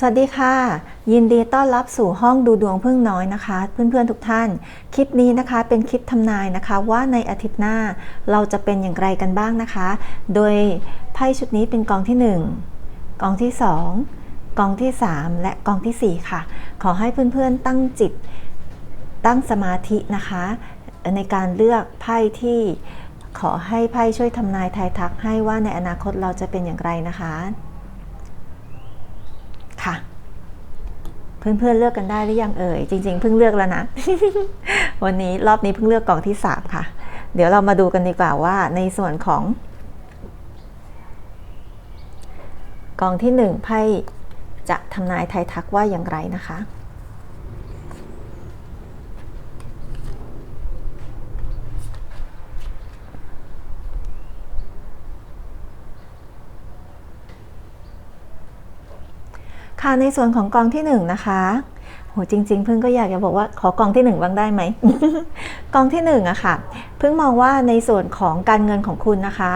สวัสดีค่ะ ยินดีต้อนรับสู่ห้องดูดวงพึ่งน้อยนะคะ เพื่อนๆทุกท่าน คลิปนี้นะคะเป็นคลิปทำนายนะคะว่าในอาทิตย์หน้าเราจะเป็นอย่างไรกันบ้างนะคะ โดยไพ่ชุดนี้เป็นกองที่ 1 กองที่ 2 กองที่ 3 และกองทีสี่ 4 ค่ะ ขอให้เพื่อนๆตั้งจิตตั้งสมาธินะคะ ในการเลือกไพ่ที่ขอให้ไพ่ช่วยทำนายทายทักให้ว่าในอนาคตเราจะเป็นอย่างไรนะคะ เพื่อนๆเลือกกันได้หรือยังเอ่ย จริง ๆ เพิ่งเลือกแล้วนะ วันนี้รอบนี้เพิ่งเลือกกล่องที่สามค่ะ เดี๋ยวเรามาดูกันดีกว่าว่าในส่วนของ กล่องที่หนึ่งไพ่จะทำนายไทยทักว่าอย่างไรนะคะ ค่ะในส่วนของกองที่1นนะคะโหจริงๆเพิ่งก็อยากจะบอกว่าขอกองที่ 1 บ้างได้ไหม กองที่1อะค่ะเพิ่งมองว่าในส่วนของการเงินของคุณนะคะ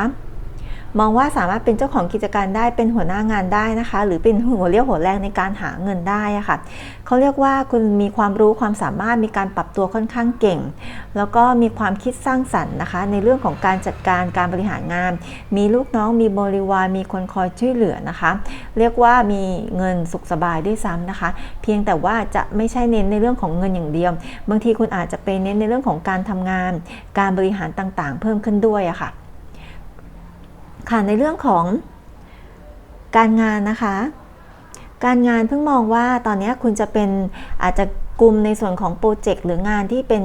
มองว่าสามารถเป็นเจ้าของกิจการได้เป็นหัวหน้างานได้นะคะ หรือเป็นหัวเรี่ยวหัวแรงในการหาเงินได้ะค่ะเขาเรียกว่าคุณมีความรู้ความสามารถมีการปรับตัวค่อนข้างเก่ง แล้วก็มีความคิดสร้างสรรค์นะคะ ในเรื่องของการจัดการการบริหารงาน มีลูกน้องมีบริวารมีคนคอยช่วยเหลือนะคะ เรียกว่ามีเงินสุขสบายด้วยซ้ำนะคะ เพียงแต่ว่าจะไม่ใช่เน้นในเรื่องของเงินอย่างเดียว บางทีคุณอาจจะไปเน้นในเรื่องของการทำงาน การบริหารต่างๆ เพิ่มขึ้นด้วยอะค่ะ ค่ะในเรื่องของการงานนะคะ การงานเพิ่งมองว่าตอนนี้คุณจะเป็นอาจจะกลุ่มในส่วนของโปรเจกต์หรืองานที่เป็น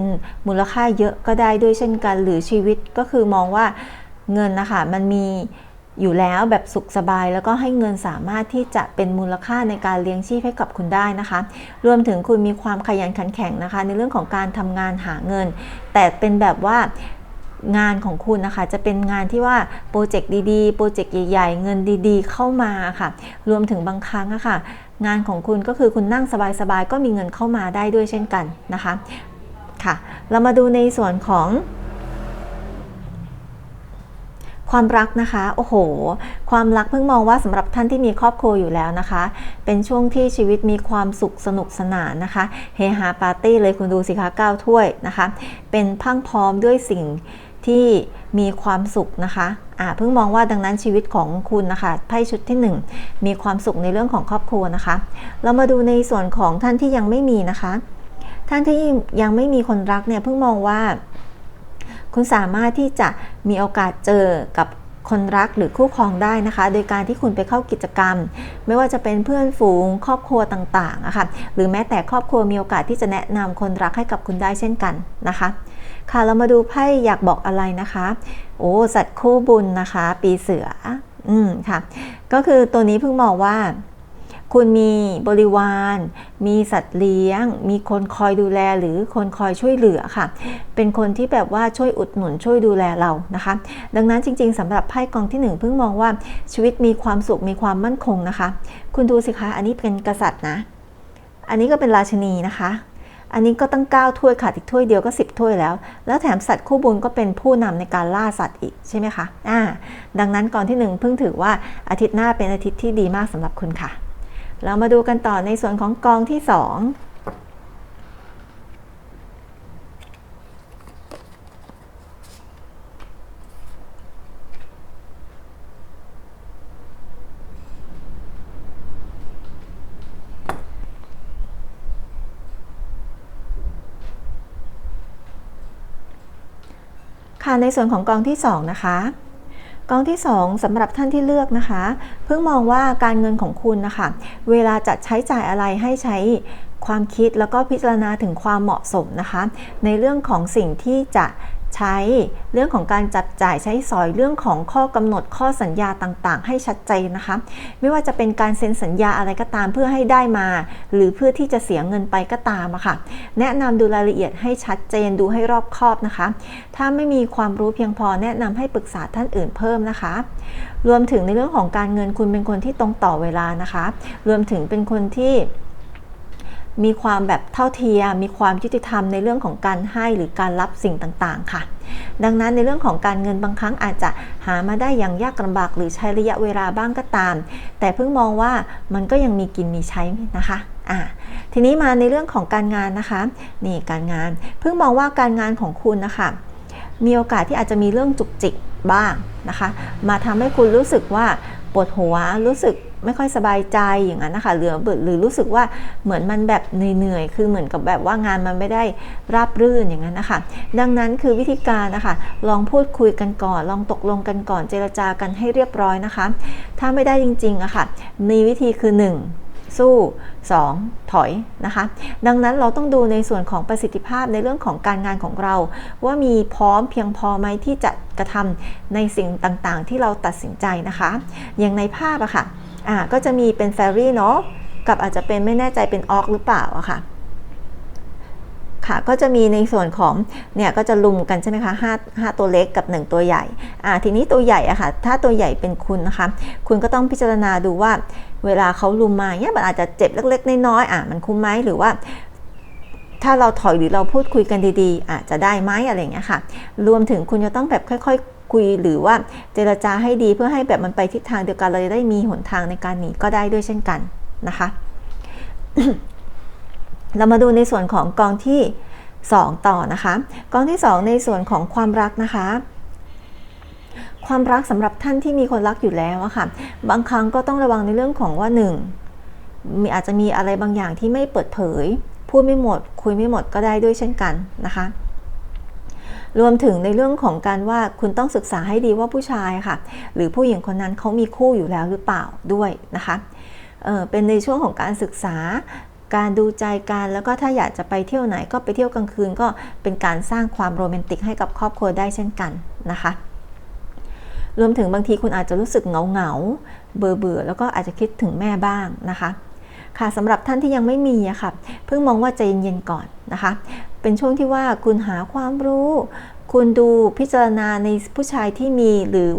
มูลค่าเยอะก็ได้ด้วยเช่นกัน หรือชีวิตก็คือมองว่าเงินนะคะมันมีอยู่แล้วแบบสุขสบายแล้วก็ให้เงินสามารถที่จะเป็นมูลค่าในการเลี้ยงชีพให้กับคุณได้นะคะ รวมถึงคุณมีความขยันขันแข็งนะคะ ในเรื่องของการทำงานหาเงิน แต่เป็นแบบว่า งานของคุณนะคะ จะเป็นงานที่ว่าโปรเจกต์ดีๆ โปรเจกต์ใหญ่ๆ เงินดีๆ เข้ามาค่ะ รวมถึงบางครั้งอะค่ะ งานของคุณก็คือคุณนั่งสบายๆ ก็มีเงินเข้ามาได้ด้วยเช่นกันนะคะ ค่ะ เรามาดูในส่วนของความรักนะคะ โอ้โห ความรักเพิ่งมองว่าสำหรับท่านที่มีครอบครัวอยู่แล้วนะคะ เป็นช่วงที่ชีวิตมีความสุขสนุกสนานนะคะ เฮฮาปาร์ตี้เลยคุณดูสิคะก้าถ้วยนะคะ เป็นพังพร้อมด้วยสิ่ง ที่มีความสุขนะคะอ่าเพิ่งมองว่าดังนั้นชีวิตของคุณนะคะไพ่ชุดที่ 1 มีความสุขในเรื่องของครอบครัวนะคะ เรามาดูในส่วนของท่านที่ยังไม่มีนะคะ ท่านที่ยังไม่มีคนรักเนี่ยเพิ่งมองว่า คุณสามารถที่จะมีโอกาสเจอกับ คนรักหรือคู่ครองได้นะคะ โดยการที่คุณไปเข้ากิจกรรม ไม่ว่าจะเป็นเพื่อนฝูงครอบครัวต่างๆนะคะ่ะหรือแม้แต่ครอบครัวมีโอกาสที่จะแนะนำคนรักให้กับคุณได้เช่นกันนะคะค่ะเรามาดูไพ่อยากบอกอะไรนะคะ โอ้สัตว์คู่บุญนะคะ ปีเสืออืมค่ะ ก็คือตัวนี้เพิ่งมองว่า คุณมีบริวาร มีสัตว์เลี้ยง มีคนคอยดูแลหรือคนคอยช่วยเหลือค่ะ เป็นคนที่แบบว่าช่วยอุดหนุนช่วยดูแลเรานะคะ ดังนั้นจริง ๆสำหรับไพ่กองที่ 1 เพิ่งมองว่าชีวิตมีความสุขมีความมั่นคงนะคะ คุณดูสิคะ อันนี้เป็นกษัตริย์นะ อันนี้ก็เป็นราชนีนะคะอันนี้ก็ตั้ง 9 ถ้วยขาดอีกถ้วยเดียวก็ 10 ถ้วยแล้ว แล้วแถมสัตว์คู่บุญก็เป็นผู้นำในการล่าสัตว์อีกใช่ไหมคะอ่าดังนั้นก่อนที่ 1 เพิ่งถือว่าอาทิตย์หน้าเป็นอาทิตย์ที่ดีมากสำหรับคุณค่ะ เรามาดูกันต่อในส่วนของกองที่ 2ค่ะในส่วนของกองที่ 2 นะคะ กองที่ 2สำหรับท่านที่เลือกนะคะ เพิ่งมองว่าการเงินของคุณนะคะ เวลาจะใช้จ่ายอะไรให้ใช้ ความคิดแล้วก็พิจารณาถึงความเหมาะสมนะคะ ในเรื่องของสิ่งที่จะใช้เรื่องของการจับจ่ายใช้สอยเรื่องของข้อกำหนดข้อสัญญาต่างๆ ให้ชัดเจนนะคะ ไม่ว่าจะเป็นการเซ็นสัญญาอะไรก็ตามเพื่อให้ได้มา หรือเพื่อที่จะเสียเงินไปก็ตามอะค่ะ แนะนำดูรายละเอียดให้ชัดเจนดูให้รอบคอบนะคะ ถ้าไม่มีความรู้เพียงพอแนะนำให้ปรึกษาท่านอื่นเพิ่มนะคะ รวมถึงในเรื่องของการเงินคุณเป็นคนที่ตรงต่อเวลานะคะ รวมถึงเป็นคนที่ มีความแบบเท่าเทียม มีความยุติธรรมในเรื่องของการให้หรือการรับสิ่งต่างๆ ค่ะ ดังนั้นในเรื่องของการเงินบางครั้งอาจจะหามาได้อย่างยากลำบากหรือใช้ระยะเวลาบ้างก็ตาม แต่เพิ่งมองว่ามันก็ยังมีกินมีใช้นะคะอ่าทีนี้มาในเรื่องของการงานนะคะนี่การงานเพิ่งมองว่าการงานของคุณนะคะมีโอกาสที่อาจจะมีเรื่องจุกจิกบ้างนะคะ มาทำให้คุณรู้สึกว่าปวดหัวรู้สึก ไม่ค่อยสบายใจอย่างนั้นนะคะหรือหรือรู้สึกว่าเหมือนมันแบบเหนื่อยๆคือเหมือนกับแบบว่างานมันไม่ได้ราบรื่นอย่างนั้นนะคะดังนั้นคือวิธีการนะคะลองพูดคุยกันก่อน ลองตกลงกันก่อนเจรจากันให้เรียบร้อยนะคะ ถ้าไม่ได้จริงๆอะค่ะมีวิธีคือ 1สู้ 2. ถอยนะคะ ดังนั้นเราต้องดูในส่วนของประสิทธิภาพในเรื่องของการงานของเรา ว่ามีพร้อมเพียงพอไหมที่จะกระทำในสิ่งต่างๆ ที่เราตัดสินใจนะคะ อย่างในภาพอะค่ะ อ่าก็จะมีเป็นแฟรี่เนาะกับอาจจะเป็นไม่แน่ใจเป็นออกหรือเปล่าอะค่ะค่ะก็จะมีในส่วนของเนี่ยก็จะลุมกันใช่ไหมคะห้าห้าตัวเล็กกับ 1 ตัวใหญ่อ่าทีนี้ตัวใหญ่อะค่ะถ้าตัวใหญ่เป็นคุณนะคะคุณก็ต้องพิจารณาดูว่าเวลาเขาลุมมาเนี่ยมันอาจจะเจ็บเล็กๆน้อยๆอะมันคุ้มไหมหรือว่า ถ้าเราถอยหรือเราพูดคุยกันดีๆอาจจะได้ไหมอะไรเงี้ยค่ะ รวมถึงคุณจะต้องแบบค่อย ๆ คุยหรือว่าเจรจาให้ดีเพื่อให้แบบมันไปทิศทางเดียวกันเราจะได้มีหนทางในการหนีก็ได้ด้วยเช่นกันนะคะ เรามาดูในส่วนของกองที่ 2 ต่อนะคะ กองที่ 2 ในส่วนของความรักนะคะความรักสำหรับท่านที่มีคนรักอยู่แล้วอะค่ะ บางครั้งก็ต้องระวังในเรื่องของว่า 1. มีอาจจะมีอะไรบางอย่างที่ไม่เปิดเผย พูดไม่หมด คุยไม่หมดก็ได้ด้วยเช่นกันนะคะ รวมถึงในเรื่องของการว่าคุณต้องศึกษาให้ดีว่าผู้ชายค่ะ หรือผู้หญิงคนนั้นเขามีคู่อยู่แล้วหรือเปล่าด้วยนะคะเเป็นในช่วงของการศึกษาการดูใจกันแล้วก็ถ้าอยากจะไปเที่ยวไหนก็ไปเที่ยวกลางคืนก็เป็นการสร้างความโรแมนติกให้กับครอบครัวได้เช่นกันนะคะรวมถึงบางทีคุณอาจจะรู้สึกเหงาเหงาเบื่อเบื่อแล้วก็อาจจะคิดถึงแม่บ้างนะคะ ค่ะสำหรับท่านที่ยังไม่มีอะค่ะเพิ่งมองว่าใจเย็นๆก่อนนะคะ เป็นช่วงที่ว่าคุณหาความรู้ คุณดูพิจารณาในผู้ชายที่มีหรือ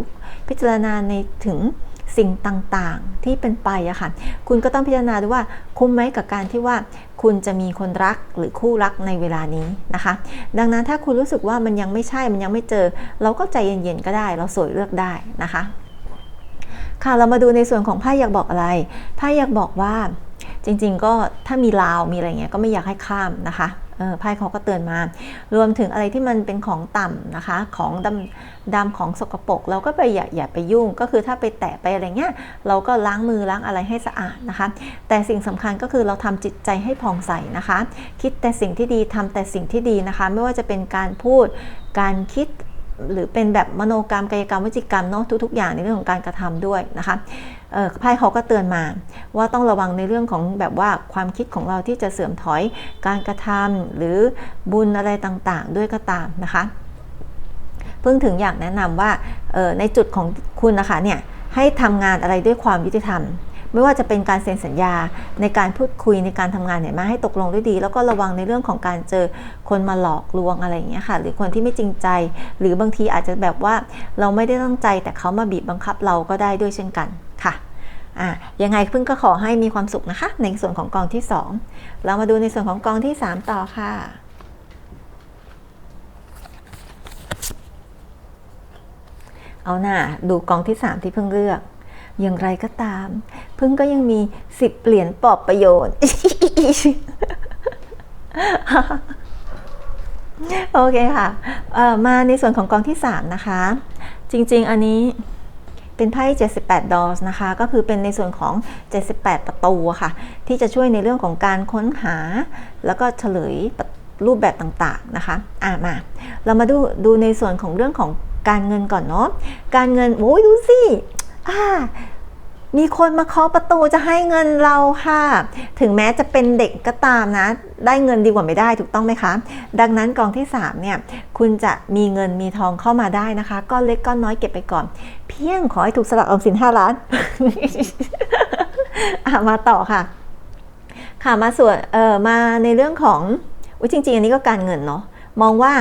พิจารณาในถึงสิ่งต่างๆที่เป็นไปอะค่ะ คุณก็ต้องพิจารณาดูว่าคุ้มไหมกับการที่ว่าคุณจะมีคนรักหรือคู่รักในเวลานี้นะคะ ดังนั้นถ้าคุณรู้สึกว่ามันยังไม่ใช่มันยังไม่เจอ เราก็ใจเย็นๆก็ได้ เราสวยเลือกได้นะคะ ค่ะเรามาดูในส่วนของไพ่อยากบอกอะไรไพ่อยากบอกว่า จริง ๆ ก็ถ้ามีลาวมีอะไรเงี้ยก็ไม่อยากให้ข้ามนะคะไพ่เขาก็เตือนมา รวมถึงอะไรที่มันเป็นของต่ำนะคะ ของดำดำของสกปรกเราก็ไปอย่าอย่าไปยุ่ง ก็คือถ้าไปแตะไปอะไรเงี้ย เราก็ล้างมือล้างอะไรให้สะอาดนะคะ แต่สิ่งสำคัญก็คือเราทำจิตใจให้ผ่องใสนะคะ คิดแต่สิ่งที่ดีทำแต่สิ่งที่ดีนะคะ ไม่ว่าจะเป็นการพูด การคิดหรือเป็นแบบมโนกรรมกายกรรมวิจิกรรมเนาะทุก ๆ อย่างในเรื่องของการกระทำด้วยนะคะ ไพ่เขาก็เตือนมา ว่าต้องระวังในเรื่องของแบบว่าความคิดของเราที่จะเสื่อมถอยการกระทำหรือบุญอะไรต่างๆ ด้วยก็ตามนะคะ เพิ่งถึงอยากแนะนำว่าในจุดของคุณนะคะเนี่ยให้ทำงานอะไรด้วยความยุติธรรมไม่ว่าจะเป็นการเซ็นสัญญาในการพูดคุยในการทำงานเนี่ยมาให้ตกลงด้วยดี แล้วก็ระวังในเรื่องของการเจอคนมาหลอกลวงอะไรอย่างเงี้ยค่ะ หรือคนที่ไม่จริงใจ หรือบางทีอาจจะแบบว่าเราไม่ได้ตั้งใจแต่เขามาบีบบังคับเราก็ได้ด้วยเช่นกัน ค่ะอะยังไงพิ่งก็ขอให้มีความสุขนะคะ ในส่วนของกองที่ 2 เรามาดูในส่วนของกองที่ 3 ต่อค่ะเอาหน่าดูกองที่ 3 ที่เพิ่งเลือก อย่างไรก็ตาม เพิ่งก็ยังมีสิบเหรียญปอบประโยชน์ โอเคค่ะมาในส่วนของกองที่ 3 นะคะ จริง ๆ อันนี้ เป็นไพ่ 78 ดอสนะคะ ก็คือเป็นในส่วนของ 78 ประตูค่ะ ที่จะช่วยในเรื่องของการค้นหา แล้วก็เฉลยรูปแบบต่างๆนะคะอ่ามา เรามาดูดูในส่วนของเรื่องของการเงินก่อนเนาะ การเงินโอ้ยดูสิอ่า มีคนมาเคาะประตูจะให้เงินเราค่ะ ถึงแม้จะเป็นเด็กก็ตามนะ ได้เงินดีกว่าไม่ได้ถูกต้องไหมคะ ดังนั้นกองที่ 3 เนี่ย คุณจะมีเงินมีทองเข้ามาได้นะคะ ก้อนเล็กก้อนน้อยเก็บไปก่อน เพียงขอให้ถูกสลักออมสิน 5 ล้านมาต่อค่ะ ค่ะมาส่วนเออมาในเรื่องของอจริง ๆ อันนี้ก็การเงินเนาะมองว่า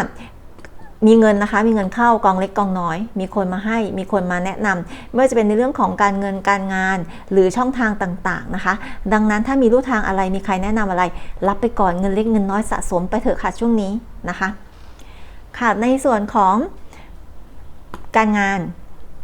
มีเงินนะคะ มีเงินเข้ากองเล็กกองน้อย มีคนมาให้ มีคนมาแนะนำไม่ว่าจะเป็นในเรื่องของการเงินการงาน หรือช่องทางต่าง ๆนะคะ ดังนั้นถ้ามีรูทางอะไร มีใครแนะนำอะไร รับไปก่อนเงินเล็กเงินน้อยสะสมไปเถอะค่ะช่วงนี้นะคะ ค่ะในส่วนของการงาน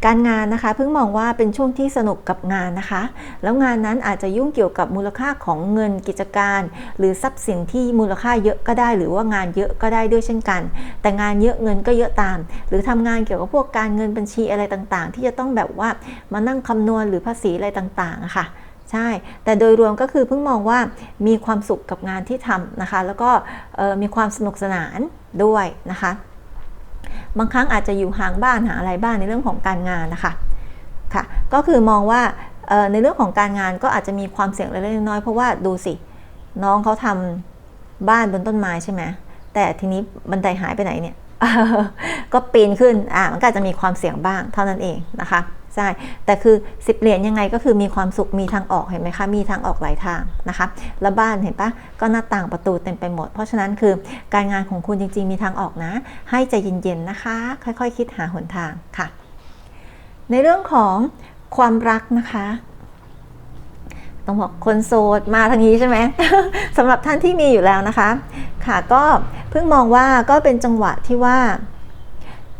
การงานนะคะเพิ่งมองว่าเป็นช่วงที่สนุกกับงานนะคะ แล้วงานนั้นอาจจะยุ่งเกี่ยวกับมูลค่าของเงินกิจการ หรือทรัพย์สินที่มูลค่าเยอะก็ได้ หรือว่างานเยอะก็ได้ด้วยเช่นกัน แต่งานเยอะเงินก็เยอะตาม หรือทำงานเกี่ยวกับพวกการเงินบัญชีอะไรต่างๆ ที่จะต้องแบบว่ามานั่งคำนวณหรือภาษีอะไรต่างๆะค่ะใช่ แต่โดยรวมก็คือเพิ่งมองว่ามีความสุขกับงานที่ทำนะคะ แล้วก็มีความสนุกสนานด้วยนะคะ บางครั้งอาจจะอยู่ห่างบ้านหาอะไรบ้านในเรื่องของการงานนะคะค่ะก็คือมองว่าในเรื่องของการงานก็อาจจะมีความเสี่ยงเล็กน้อยเพราะว่าดูสิ น้องเขาทำบ้านบนต้นไม้ใช่ไหมแต่ทีนี้บันไดหายไปไหนเนี่ยก็ปีนขึ้นอ่ามันก็จะมีความเสี่ยงบ้างเท่านั้นเองนะคะ ใช่ แต่คือสิบเหรียญยังไงก็คือมีความสุขมีทางออกเห็นไหมคะมีทางออกหลายทางนะคะแล้วบ้านเห็นปะก็หน้าต่างประตูเต็มไปหมด เพราะฉะนั้นคือการงานของคุณจริง ๆ มีทางออกนะ ให้ใจเย็นๆนะคะ ค่อยๆคคิดหาหนทางค่ะ ในเรื่องของความรักนะคะต้องบอกคนโสดมาทางนี้ใช่ไหมสำหรับท่านที่มีอยู่แล้วนะคะ ค่ะก็เพิ่งมองว่าก็เป็นจังหวะที่ว่า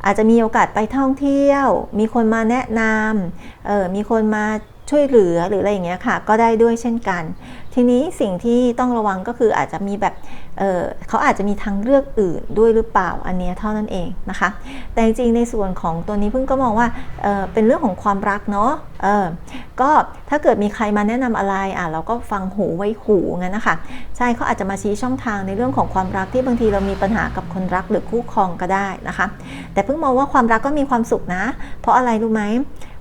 อาจจะมีโอกาสไปท่องเที่ยว มีคนมาแนะนำเออมีคนมา ช่วยเหลือหรืออะไรอย่างเงี้ยค่ะ ก็ได้ด้วยเช่นกัน ทีนี้สิ่งที่ต้องระวังก็คืออาจจะมีแบบเเขาอาจจะมีทางเลือกอื่นด้วยหรือเปล่าอันนี้เท่านั้นเองนะคะ แต่จริงๆในส่วนของตัวนี้เพิ่งก็มองว่าเเป็นเรื่องของความรักเนาะเออก็ถ้าเกิดมีใครมาแนะนำอะไรอะเราก็ฟังหูไว้หูงั้นนะคะใช่เขาอาจจะมาชี้ช่องทางในเรื่องของความรักที่บางทีเรามีปัญหากับคนรักหรือคู่ครองก็ได้นะคะ แต่เพิ่งมองว่าความรักก็มีความสุขนะ เพราะอะไรรู้ไหม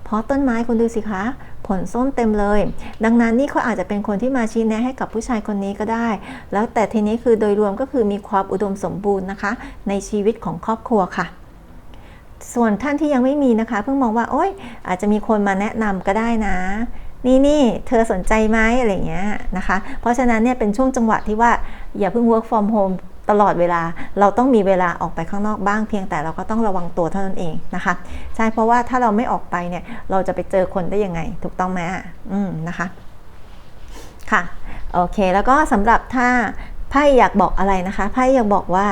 เพราะต้นไม้คุณดูสิคะ ผลส้มเต็มเลย ดังนั้นนี่เขาอาจจะเป็นคนที่มาชี้แนะให้กับผู้ชายคนนี้ก็ได้ แล้วแต่ทีนี้คือโดยรวมก็คือมีความอุดมสมบูรณ์นะคะ ในชีวิตของครอบครัวค่ะส่วนท่านที่ยังไม่มีนะคะ เพิ่งมองว่าโอ้ยอาจจะมีคนมาแนะนำก็ได้นะ นี่นี่เธอสนใจไหมอะไรเงี้ยนะคะ เพราะฉะนั้นเนี่ยเป็นช่วงจังหวะที่ว่าอย่าเพิ่ง work from home ตลอดเวลาเราต้องมีเวลาออกไปข้างนอกบ้างเพียงแต่เราก็ต้องระวังตัวเท่านั้นเองนะคะใช่เพราะว่าถ้าเราไม่ออกไปเนี่ยเราจะไปเจอคนได้ยังไง ถูกต้องไหมอืมนะคะค่ะโอเคแล้วก็สำหรับถ้าไพ่อยากบอกอะไรนะคะไพ่อยากบอกว่า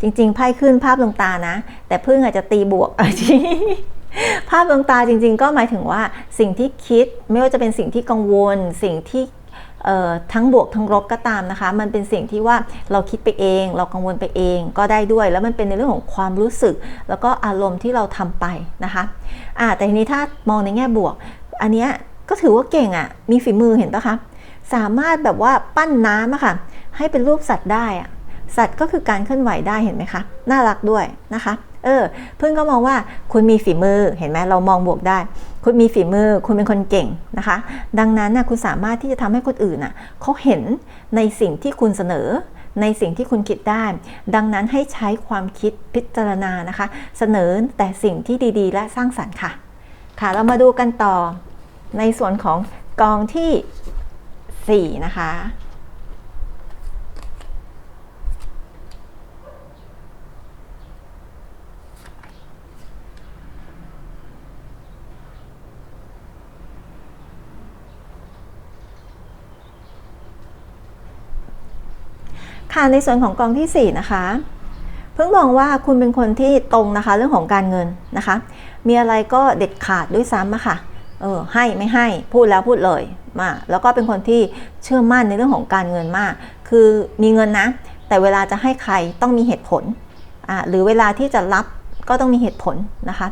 จริงๆไพ่ขึ้นภาพลงตานะ แต่พิ่งอาจจะตีบวกภาพลงตาจริง ๆ ก็หมายถึงว่าสิ่งที่คิดไม่ว่าจะเป็นสิ่งที่กังวล สิ่งที่ ทั้งบวกทั้งลบก็ตามนะคะ มันเป็นสิ่งที่ว่าเราคิดไปเอง เรากังวลไปเองก็ได้ด้วย แล้วมันเป็นในเรื่องของความรู้สึก แล้วก็อารมณ์ที่เราทำไปนะคะอ่าแต่ทีนี้ถ้ามองในแง่บวก อันนี้ก็ถือว่าเก่งอะ่ะ มีฝีมือเห็นปะคะ สามารถแบบว่าปั้นน้ำอะค่ะ ให้เป็นรูปสัตว์ได้อะสัตว์ก็คือการเคลื่อนไหวได้เห็นไหมคะ น่ารักด้วยนะคะ เออ เพื่อนก็มองว่าคุณมีฝีมือเห็นไหมเรามองบวกได้ คุณมีฝีมือ คุณเป็นคนเก่งนะคะ ดังนั้นนะคุณสามารถที่จะทำให้คนอื่นน่ะเขาเห็นในสิ่งที่คุณเสนอในสิ่งที่คุณคิดได้ ดังนั้นให้ใช้ความคิดพิจารณานะคะ เสนอแต่สิ่งที่ดีๆ และสร้างสรรค์ค่ะ ค่ะ เรามาดูกันต่อในส่วนของกองที่ 4 นะคะ ค่ะในส่วนของกองที่ 4 นะคะ เพิ่งมองว่าคุณเป็นคนที่ตรงนะคะเรื่องของการเงินนะคะ มีอะไรก็เด็ดขาดด้วยซ้ำอะค่ะเออให้ไม่ให้พูดแล้วพูดเลยมาแล้วก็เป็นคนที่เชื่อมั่นในเรื่องของการเงินมาก คือมีเงินนะ แต่เวลาจะให้ใครต้องมีเหตุผลอ่าหรือเวลาที่จะรับก็ต้องมีเหตุผลนะคะ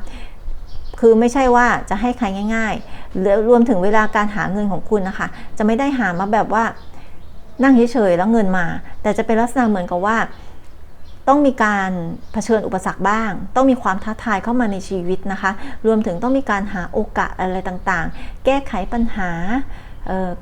คือไม่ใช่ว่าจะให้ใครง่ายๆหรือรวมถึงเวลาการหาเงินของคุณนะคะ จะไม่ได้หามาแบบว่า นั่งเฉยๆแล้วเงินมา แต่จะเป็นลักษณะเหมือนกับว่า ต้องมีการเผชิญอุปสรรคบ้าง ต้องมีความท้าทายเข้ามาในชีวิตนะคะ รวมถึงต้องมีการหาโอกาสอะไรต่างๆ แก้ไขปัญหา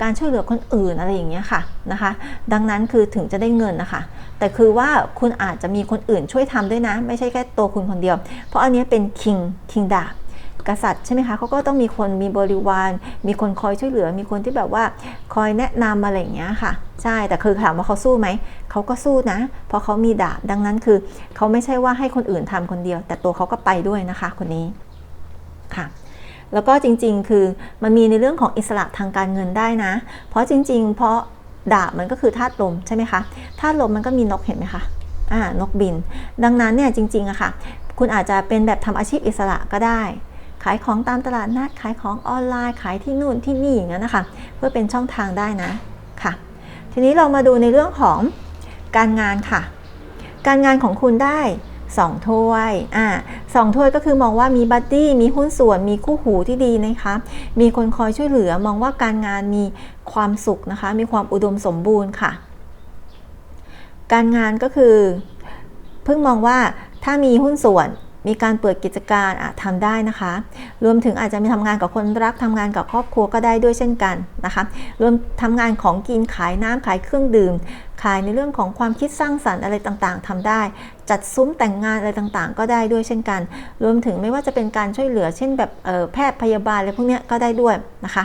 การช่วยเหลือคนอื่นอะไรอย่างเงี้ยค่ะนะคะ ดังนั้นคือถึงจะได้เงินนะคะ แต่คือว่าคุณอาจจะมีคนอื่นช่วยทำด้วยนะ ไม่ใช่แค่ตัวคุณคนเดียว เพราะอันนี้เป็นคิงคิงดาบ กษัตริย์ใช่ไหมคะเขาก็ต้องมีคนมีบริวาร มีคนคอยช่วยเหลือ มีคนที่แบบว่าคอยแนะนำอะไรอย่างเงี้ยค่ะ ใช่แต่คือถามว่าเขาสู้ไหมเขาก็สู้นะ เพราะเขามีดาบดังนั้นคือเขาไม่ใช่ว่าให้คนอื่นทำคนเดียว แต่ตัวเขาก็ไปด้วยนะคะคนนี้ค่ะแล้วก็จริงๆ คือมันมีในเรื่องของอิสระทางการเงินได้นะ เพราะจริง ๆ เพราะดาบมันก็คือธาตุลมใช่ไหมคะธาตุลมมันก็มีนกเห็นไหมคะอ่านกบิน ดังนั้นเนี่ยจริงๆอะค่ะ คุณอาจจะเป็นแบบทำอาชีพอิสระก็ได้ ขายของตามตลาดนัดขายของออนไลน์ ขายที่นู่นที่นี่อย่างนั้นนะคะ เพื่อเป็นช่องทางได้นะค่ะ ทีนี้เรามาดูในเรื่องของการงานค่ะ การงานของคุณได้2ถ้วยอ่าสองถ้วยก็คือมองว่ามีบัดดี้มีหุ้นส่วน มีคู่หูที่ดีนะคะ มีคนคอยช่วยเหลือ มองว่าการงานมีความสุขนะคะ มีความอุดมสมบูรณ์ค่ะ การงานก็คือ เพิ่งมองว่าถ้ามีหุ้นส่วน มีการเปิดกิจการอะทำได้นะคะ รวมถึงอาจจะมีทำงานกับคนรักทำงานกับครอบครัวก็ได้ด้วยเช่นกันนะคะ รวมทำงานของกินขายน้ำขายเครื่องดื่ม ขายในเรื่องของความคิดสร้างสรรค์อะไรต่างๆทำได้ จัดซุ้มแต่งงานอะไรต่างๆ ก็ได้ด้วยเช่นกัน รวมถึงไม่ว่าจะเป็นการช่วยเหลือ เช่นแบบแพทย์พยาบาลอะไรพวกนี้ก็ได้ด้วยนะคะ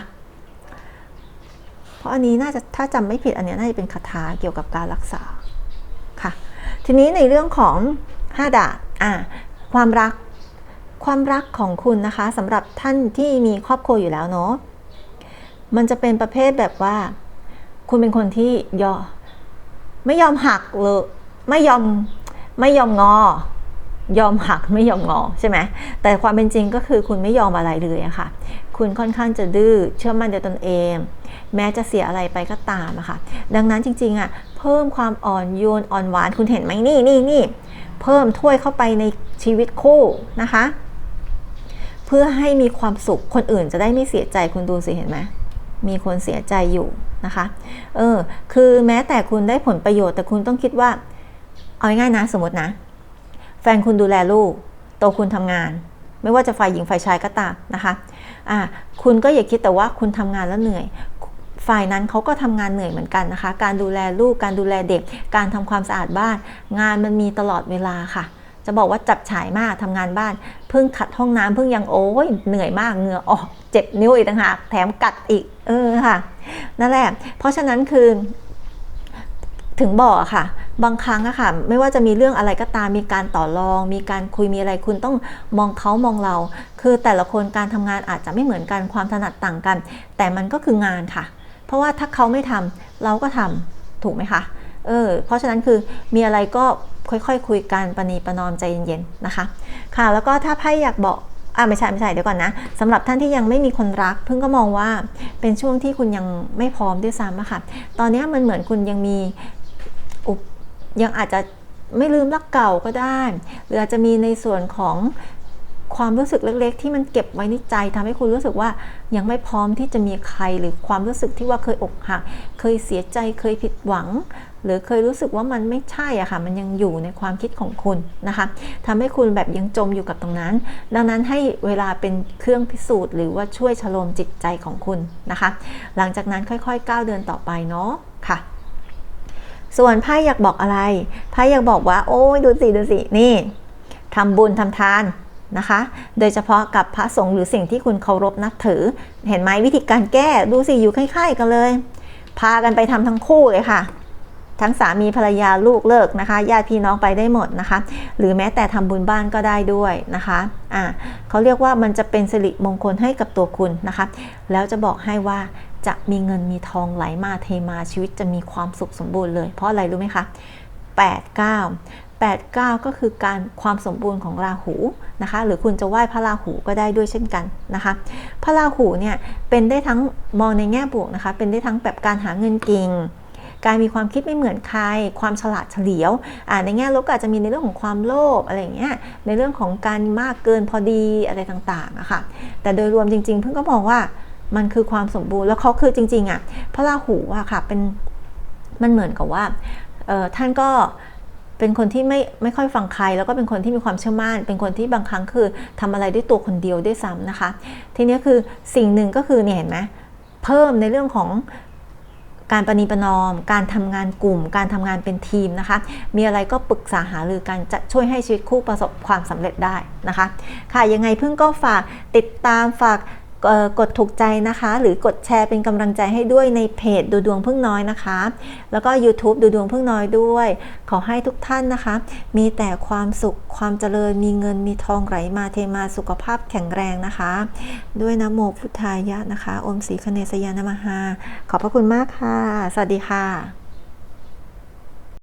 เพราะอันนี้น่าจะถ้าจำไม่ผิดอันนี้น่าจะเป็นคาถาเกี่ยวกับการรักษาค่ะ ทีนี้ในเรื่องของ 5 ดาบอ่า ความรัก ความรักของคุณนะคะสำหรับท่านที่มีครอบครัวอยู่แล้วเนาะมันจะเป็นประเภทแบบว่า คุณเป็นคนที่ยอไม่ยอมหักเลยไม่ยอมไม่ยอมงอยอมหักไม่ยอมงอใช่ไหมแต่ความเป็นจริงก็คือคุณไม่ยอมอะไรเลยอะค่ะ คุณค่อนข้างจะดื้อเชื่อมั่นในตนเอง แม้จะเสียอะไรไปก็ตามอะค่ะ ดังนั้นจริงๆอะเพิ่มความอ่อนโยนอ่อนหวานคุณเห็นไหมนี่นี่นี่ เพิ่มถ้วยเข้าไปในชีวิตคู่นะคะ เพื่อให้มีความสุขคนอื่นจะได้ไม่เสียใจคุณดูสิเห็นไหมมีคนเสียใจอยู่นะคะ เออ คือแม้แต่คุณได้ผลประโยชน์แต่คุณต้องคิดว่า เอาง่ายๆนะสมมตินะ แฟนคุณดูแลลูก โตคุณทำงาน ไม่ว่าจะฝ่ายหญิงฝ่ายชายก็ตามนะคะ อ่า คุณก็อย่าคิดแต่ว่าคุณทำงานแล้วเหนื่อย ฝ่ายนั้นเขาก็ทำงานเหนื่อยเหมือนกันนะคะ การดูแลลูก การดูแลเด็ก การทำความสะอาดบ้าน งานมันมีตลอดเวลาค่ะ จะบอกว่าจับฉายมากทำงานบ้าน เพิ่งขัดห้องน้ำเพิ่งยังโอ้ยเหนื่อยมากเหงื่อออกเจ็บนิ้วอีกต่างหากแถมกัดอีก เออค่ะ นั่นแหละ เพราะฉะนั้นคือถึงบอกค่ะ บางครั้งอะค่ะ ไม่ว่าจะมีเรื่องอะไรก็ตามมีการต่อรอง มีการคุยมีอะไรคุณต้องมองเขามองเรา คือแต่ละคนการทำงานอาจจะไม่เหมือนกันความถนัดต่างกัน แต่มันก็คืองานค่ะ เพราะว่าถ้าเขาไม่ทำเราก็ทำถูกไหมคะเออเพราะฉะนั้นคือมีอะไรก็ค่อยๆคคุยกันปณีประนอมใจเย็นๆนะคะ ค่ะ แล้วก็ถ้าไพ่อยากบอกอ่าไม่ใช่ไม่ใช่เดี๋ยวก่อนนะสำหรับท่านที่ยังไม่มีคนรัก เพิ่งก็มองว่าเป็นช่วงที่คุณยังไม่พร้อมด้วยซ้ำอะค่ะ ตอนนี้มันเหมือนคุณยังมีอุยังอาจจะไม่ลืมรักเก่าก็ได้ หรืออาจจะมีในส่วนของ ความรู้สึกเล็ก ๆ ที่มันเก็บไว้ในใจทำให้คุณรู้สึกว่ายังไม่พร้อมที่จะมีใครหรือความรู้สึกที่ว่าเคยอกหัก เคยเสียใจเคยผิดหวัง หรือเคยรู้สึกว่ามันไม่ใช่อะค่ะ มันยังอยู่ในความคิดของคุณนะคะทำให้คุณแบบยังจมอยู่กับตรงนั้น ดังนั้นให้เวลาเป็นเครื่องพิสูจน์ หรือว่าช่วยชโลมจิตใจของคุณนะคะ หลังจากนั้นค่อยๆก้าวเดินต่อไปเนาะค่ะส่วนไพ่อยากบอกอะไรไพ่อยากบอกว่า โอ้ยดูสิดูสินี่ทำบุญทำทาน นะคะ โดยเฉพาะกับพระสงฆ์หรือสิ่งที่คุณเคารพนับถือ เห็นไหมวิธีการแก้ดูสิอยู่คล้ายๆกันเลย พากันไปทำทั้งคู่เลยค่ะ ทั้งสามีภรรยาลูกเลิกนะคะญาติพี่น้องไปได้หมดนะคะ หรือแม้แต่ทำบุญบ้านก็ได้ด้วยนะคะอ่าเขาเรียกว่ามันจะเป็นสิริมงคลให้กับตัวคุณนะคะ แล้วจะบอกให้ว่าจะมีเงินมีทองไหลมาเทมาชีวิตจะมีความสุขสมบูรณ์เลย เพราะอะไรรู้ไหมคะ8 9 8 9 ก็คือการความสมบูรณ์ของราหูนะคะ หรือคุณจะไหว้พระราหูก็ได้ด้วยเช่นกันนะคะ พระราหูเนี่ยเป็นได้ทั้งมองในแง่บวกนะคะ เป็นได้ทั้งแบบการหาเงินเก่งการมีความคิดไม่เหมือนใคร ความฉลาดเฉลียว ในแง่ลบก็อาจจะมีในเรื่องของความโลภอะไรเงี้ย ในเรื่องของการมากเกินพอดีอะไรต่างๆอะค่ะ แต่โดยรวมจริง ๆ เพิ่งก็มองว่ามันคือความสมบูรณ์แล้วเขาคือจริงๆอะพระราหูอะค่ะเป็นมันเหมือนกับว่าท่านก็ เป็นคนที่ไม่ไม่ค่อยฟังใคร แล้วก็เป็นคนที่มีความเชื่อมั่น เป็นคนที่บางครั้งคือทำอะไรด้วยตัวคนเดียวด้วยซ้ำนะคะ ทีนี้คือสิ่งหนึ่งก็คือเนี่ยเห็นไหมเพิ่มในเรื่องของการประนีประนอม การทำงานกลุ่ม การทำงานเป็นทีมนะคะ มีอะไรก็ปรึกษาหารือกันจะช่วยให้ชีวิตคู่ประสบความสำเร็จได้นะคะ ค่ะ ยังไงเพิ่งก็ฝากติดตามฝาก กดถูกใจนะคะ หรือกดแชร์เป็นกำลังใจให้ด้วยในเพจดูดวงพึ่งน้อยนะคะ แล้วก็ YouTube ดูดวงพึ่งน้อยด้วย ขอให้ทุกท่านนะคะ มีแต่ความสุขความเจริญมีเงินมีทองไหลมาเทมาสุขภาพแข็งแรงนะคะ ด้วยนะโมพุทธายะนะคะ อมศรีคเนสยานมหา ขอบพระคุณมากค่ะ สวัสดีค่ะ